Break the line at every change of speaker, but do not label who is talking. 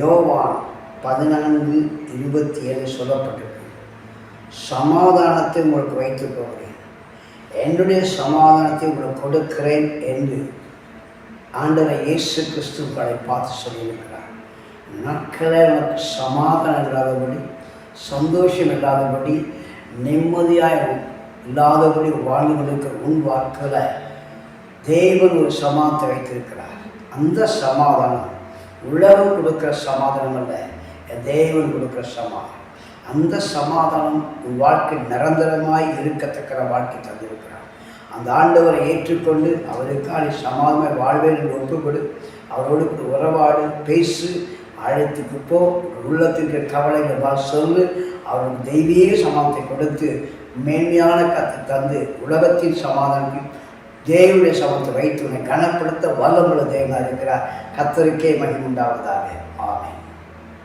யோவான் பதினான்கு இருபத்தி ஏழு சொல்லப்பட்டிருக்கு சமாதானத்தை உங்களுக்கு வைத்துக் கொள்கிறேன் என்னுடைய சமாதானத்தை உங்களுக்கு கொடுக்கிறேன் என்று ஆண்டரை இயேசு கிறிஸ்துக்களை பார்த்து சொல்லியிருக்கிறார். நாட்களே உனக்கு சமாதானம் இல்லாதபடி சந்தோஷம் இல்லாதபடி நிம்மதியாக இல்லாதபடி வாழ்ந்து கொண்டிருக்கிற உன் வாழ்க்கையில் தேவன் ஒரு சமாதத்தை வைத்திருக்கிறார். அந்த சமாதானம் உலகம் கொடுக்குற சமாதானம் அல்ல தேவன் கொடுக்குற சமாதானம். அந்த சமாதானம் உன் வாழ்க்கை நிரந்தரமாய் இருக்கத்தக்கிற வாழ்க்கை தந்திருக்கிறார். அந்த ஆண்டவரை ஏற்றுக்கொண்டு அவருக்கான சமாதான வாழ்வேல் ஒப்புக்கொடு அவரோடு உறவாடு பேசு அழைத்துக்கு போ உள்ளத்திற்கு கவலைகள் வா சொல்லு அவருக்கு தெய்வீக சமாதத்தை கொடுத்து மேன்மையான கத்தை தந்து உலகத்தின் சமாதானம் தேவனுடைய சமத்தை வைத்து உன்னை கனப்படுத்த வல்லமுள்ள தேவனாக இருக்கிறார். கத்தருக்கே மகிமுண்டாவதாக ஆமே